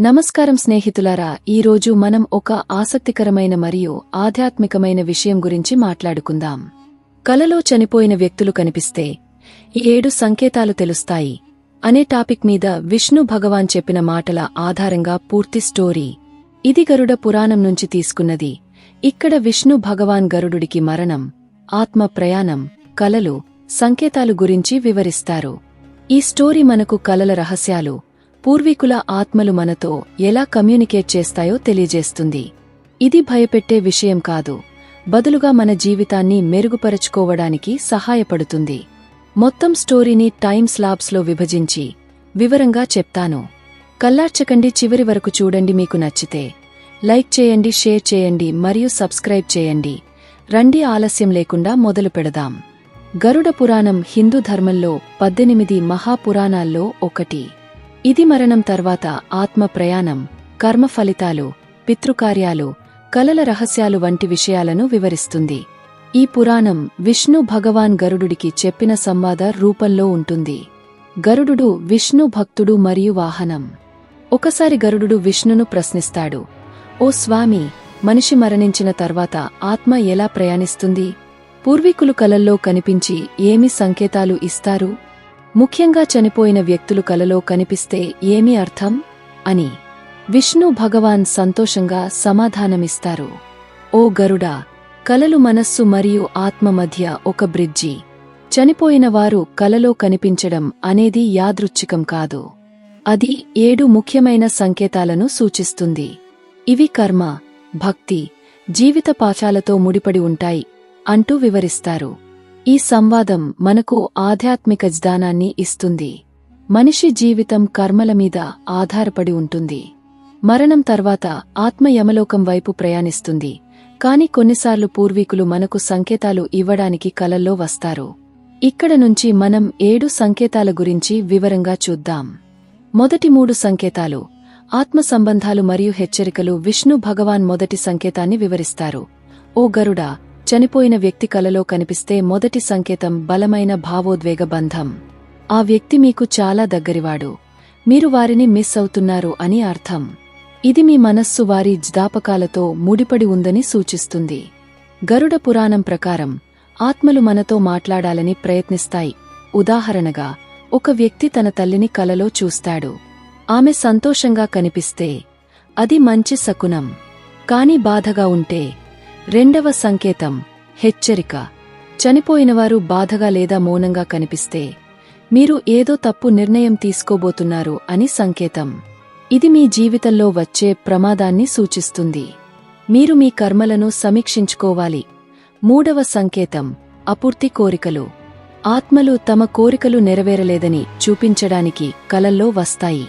నమస్కారం స్నేహితులారా ఈరోజు మనం ఒక ఆసక్తికరమైన మరియు ఆధ్యాత్మికమైన విషయం గురించి మాట్లాడుకుందాం. కలలో చనిపోయిన వ్యక్తులు కనిపిస్తే ఈ ఏడు సంకేతాలు తెలుస్తాయి. అనే టాపిక్ మీద విష్ణు భగవాన్ చెప్పిన మాటల ఆధారంగా పూర్తి స్టోరీ. ఇది గరుడ పురాణం నుంచి తీసుకున్నది. ఇక్కడ విష్ణు భగవాన్ గరుడుడికి మరణం ఆత్మ ప్రయాణం కలలు సంకేతాలు గురించి వివరిస్తారు. ఈ స్టోరీ మనకు కలల రహస్యాలు పూర్వీకుల ఆత్మలు మనతో ఎలా కమ్యూనికేట్ చేస్తాయో తెలియజేస్తుంది. ఇది భయపెట్టే విషయం కాదు. బదులుగా మన జీవితాన్ని మెరుగుపరచుకోవడానికి సహాయపడుతుంది. మొత్తం స్టోరీని టైమ్ స్లాబ్స్లో విభజించి వివరంగా చెప్తాను. కల్లార్చకండి చివరి వరకు చూడండి మీకు నచ్చితే. లైక్ చేయండి షేర్ చేయండి మరియు సబ్స్క్రైబ్ చేయండి. రండి ఆలస్యం లేకుండా మొదలు పెడదాం. గరుడ పురాణం హిందూ ధర్మంలో పద్దెనిమిది మహాపురాణాల్లో ఒకటి. ఇది మరణం తర్వాత ఆత్మ ప్రయాణం కర్మ ఫలితాలు పితృకార్యాలు కలల రహస్యాలు వంటి విషయాలను వివరిస్తుంది. ఈ పురాణం విష్ణు భగవాన్ గరుడుడికి చెప్పిన సంవాద రూపంలో ఉంటుంది. గరుడు విష్ణు భక్తుడు మరియు వాహనం. ఒకసారి గరుడు విష్ణును ప్రశ్నిస్తాడు ఓ స్వామి మనిషి మరణించిన తర్వాత ఆత్మ ఎలా ప్రయాణిస్తుంది? పూర్వీకులు కలల్లో కనిపించి ఏమి సంకేతాలు ఇస్తారు? ముఖ్యంగా చనిపోయిన వ్యక్తులు కలలో కనిపిస్తే ఏమి అర్థం? అని విష్ణు భగవాన్ సంతోషంగా సమాధానమిస్తారు. ఓ గరుడా కలలు మనస్సు మరియు ఆత్మ మధ్య ఒక బ్రిడ్జి. చనిపోయిన వారు కలలో కనిపించడం అనేది యాదృచ్ఛికం కాదు. అది ఏడు ముఖ్యమైన సంకేతాలను సూచిస్తుంది. ఇవి కర్మ భక్తి జీవిత పాచాలతో ముడిపడి ఉంటాయి అంటూ వివరిస్తారు. ఈ సంవాదం మనకు ఆధ్యాత్మిక జ్ఞానాన్ని ఇస్తుంది. మనిషి జీవితం కర్మల మీద ఆధారపడి ఉంటుంది. మరణం తర్వాత ఆత్మ యమలోకం వైపు ప్రయాణిస్తుంది. కాని కొన్నిసార్లు పూర్వీకులు మనకు సంకేతాలు ఇవ్వడానికి కలల్లో వస్తారు. ఇక్కడ నుంచి మనం ఏడు సంకేతాల గురించి వివరంగా చూద్దాం. మొదటి మూడు సంకేతాలు ఆత్మ సంబంధాలు మరియు హెచ్చరికలు విష్ణు భగవాన్ మొదటి సంకేతాన్ని వివరిస్తారు. ఓ గరుడా చనిపోయిన వ్యక్తి కలలో కనిపిస్తే మొదటి సంకేతం బలమైన భావోద్వేగ బంధం. ఆ వ్యక్తి మీకు చాలా దగ్గరివాడు. మీరు వారిని మిస్ అవుతున్నారు అని అర్థం. ఇది మీ మనస్సు వారి జ్ఞాపకాలతో ముడిపడి ఉందని సూచిస్తుంది. గరుడ పురాణం ప్రకారం ఆత్మలు మనతో మాట్లాడాలని ప్రయత్నిస్తాయి. ఉదాహరణగా ఒక వ్యక్తి తన తల్లిని కలలో చూస్తాడు. ఆమె సంతోషంగా కనిపిస్తే అది మంచి శకునం. కాని బాధగా ఉంటే రెండవ సంకేతం హెచ్చరిక. చనిపోయినవారు బాధగా లేదా మౌనంగా కనిపిస్తే మీరు ఏదో తప్పు నిర్ణయం తీసుకోబోతున్నారు అని సంకేతం. ఇది మీ జీవితంలో వచ్చే ప్రమాదాన్ని సూచిస్తుంది. మీరు మీ కర్మలను సమీక్షించుకోవాలి. మూడవ సంకేతం అపూర్తి కోరికలు. ఆత్మలు తమ కోరికలు నెరవేరలేదని చూపించడానికి కలల్లో వస్తాయి.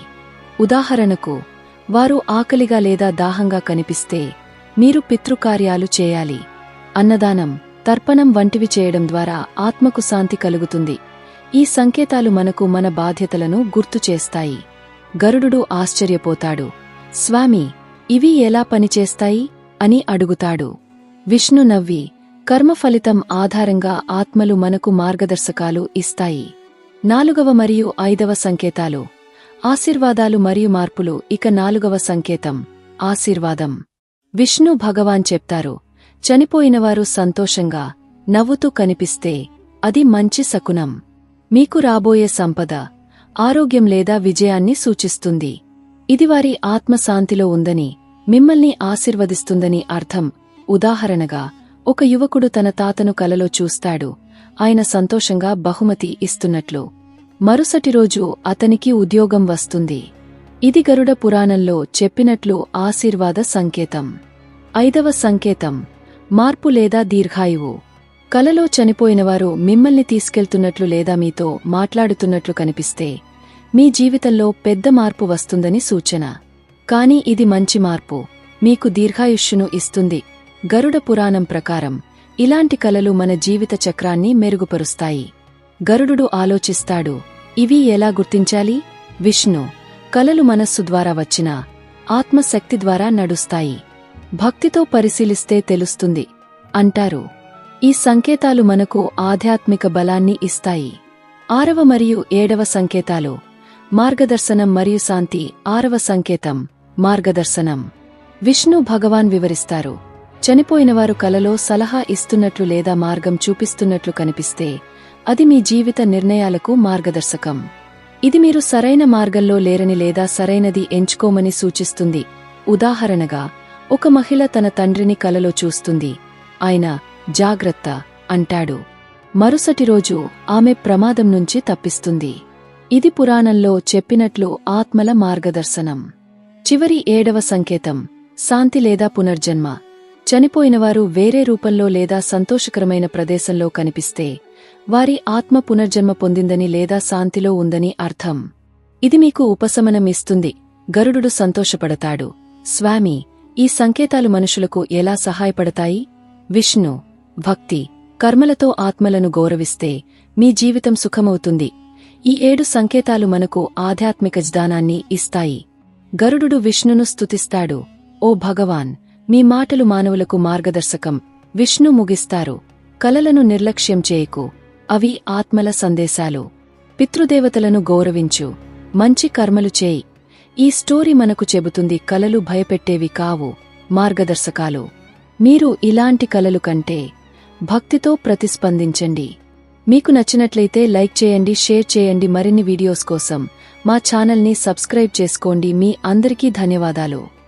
ఉదాహరణకు వారు ఆకలిగా లేదా దాహంగా కనిపిస్తే మీరు పితృకార్యాలు చేయాలి. అన్నదానం తర్పణం వంటివి చేయడం ద్వారా ఆత్మకు శాంతి కలుగుతుంది. ఈ సంకేతాలు మనకు మన బాధ్యతలను గుర్తు చేస్తాయి. గరుడు ఆశ్చర్యపోతాడు. స్వామి ఇవి ఎలా పనిచేస్తాయి? అని అడుగుతాడు. విష్ణు నవ్వి కర్మఫలితం ఆధారంగా ఆత్మలు మనకు మార్గదర్శకాలు ఇస్తాయి. నాలుగవ మరియు ఐదవ సంకేతాలు. ఆశీర్వాదాలు మరియు మార్పులు ఇక నాలుగవ సంకేతం. ఆశీర్వాదం. విష్ణు భగవాన్ చెప్తారు చనిపోయినవారు సంతోషంగా నవ్వుతూ కనిపిస్తే అది మంచి శకునం. మీకు రాబోయే సంపద ఆరోగ్యం లేదా విజయాన్ని సూచిస్తుంది. ఇది వారి ఆత్మశాంతిలో ఉందని మిమ్మల్ని ఆశీర్వదిస్తుందని అర్థం. ఉదాహరణగా ఒక యువకుడు తన తాతను కలలో చూస్తాడు. ఆయన సంతోషంగా బహుమతి ఇస్తున్నట్లు. మరుసటి రోజు అతనికి ఉద్యోగం వస్తుంది. ఇది గరుడ పురాణంలో చెప్పినట్లు ఆశీర్వాద సంకేతం. ఐదవ సంకేతం మార్పు లేదా దీర్ఘాయువు. కలలో చనిపోయినవారు మిమ్మల్ని తీసుకెళ్తున్నట్లు లేదా మీతో మాట్లాడుతున్నట్లు కనిపిస్తే మీ జీవితంలో పెద్ద మార్పు వస్తుందని సూచన. కాని ఇది మంచి మార్పు. మీకు దీర్ఘాయుష్యును ఇస్తుంది. గరుడ పురాణం ప్రకారం ఇలాంటి కలలు మన జీవిత చక్రాన్ని మెరుగుపరుస్తాయి. గరుడు ఆలోచిస్తాడు ఇవి ఎలా గుర్తించాలి? విష్ణు కలలు మనస్సు ద్వారా వచ్చిన ఆత్మశక్తి ద్వారా నడుస్తాయి. భక్తితో పరిశీలిస్తే తెలుస్తుంది. అంటారు ఈ సంకేతాలు మనకు ఆధ్యాత్మిక బలాన్ని ఇస్తాయి. ఆరవ మరియు ఏడవ సంకేతాలు మార్గదర్శనం మరియు శాంతి. ఆరవ సంకేతం మార్గదర్శనం. విష్ణు భగవాన్ వివరిస్తారు చనిపోయినవారు కలలో సలహా ఇస్తున్నట్లు లేదా మార్గం చూపిస్తున్నట్లు కనిపిస్తే అది మీ జీవిత నిర్ణయాలకు మార్గదర్శకం. ఇది మీరు సరైన మార్గంలో లేరని లేదా సరైనది ఎంచుకోమని సూచిస్తుంది. ఉదాహరణగా ఒక మహిళ తన తండ్రిని కలలో చూస్తుంది. ఆయన జాగ్రత్త అంటాడు. మరుసటి రోజు ఆమె ప్రమాదం నుంచి తప్పిస్తుంది. ఇది పురాణంలో చెప్పినట్లు ఆత్మల మార్గదర్శనం. చివరి ఏడవ సంకేతం శాంతి లేదా పునర్జన్మ. చనిపోయినవారు వేరే రూపంలో లేదా సంతోషకరమైన ప్రదేశంలో కనిపిస్తే వారి ఆత్మ పునర్జన్మ పొందిందని లేదా శాంతిలో ఉందని అర్థం. ఇది మీకు ఉపశమనం ఇస్తుంది. గరుడు సంతోషపడతాడు. స్వామి ఈ సంకేతాలు మనుషులకు ఎలా సహాయపడతాయి? విష్ణు భక్తి కర్మలతో ఆత్మలను గౌరవిస్తే మీ జీవితం సుఖమవుతుంది. ఈ ఏడు సంకేతాలు మనకు ఆధ్యాత్మిక జ్ఞానాన్ని ఇస్తాయి. గరుడు విష్ణును స్తుతిస్తాడు. ఓ భగవాన్ మీ మాటలు మానవులకు మార్గదర్శకం. విష్ణు ముగిస్తారు. కలలను నిర్లక్ష్యం చేయకు. అవి ఆత్మల సందేశాలు. పితృదేవతలను గౌరవించు. మంచి కర్మలు చేయి. ఈ స్టోరీ మనకు చెబుతుంది కలలు భయపెట్టేవి కావు. మార్గదర్శకాలు. మీరు ఇలాంటి కలలు కంటే భక్తితో ప్రతిస్పందించండి. మీకు నచ్చినట్లయితే లైక్ చేయండి షేర్ చేయండి మరిన్ని వీడియోస్ కోసం మా ఛానల్ని సబ్స్క్రైబ్ చేసుకోండి. మీ అందరికీ ధన్యవాదాలు.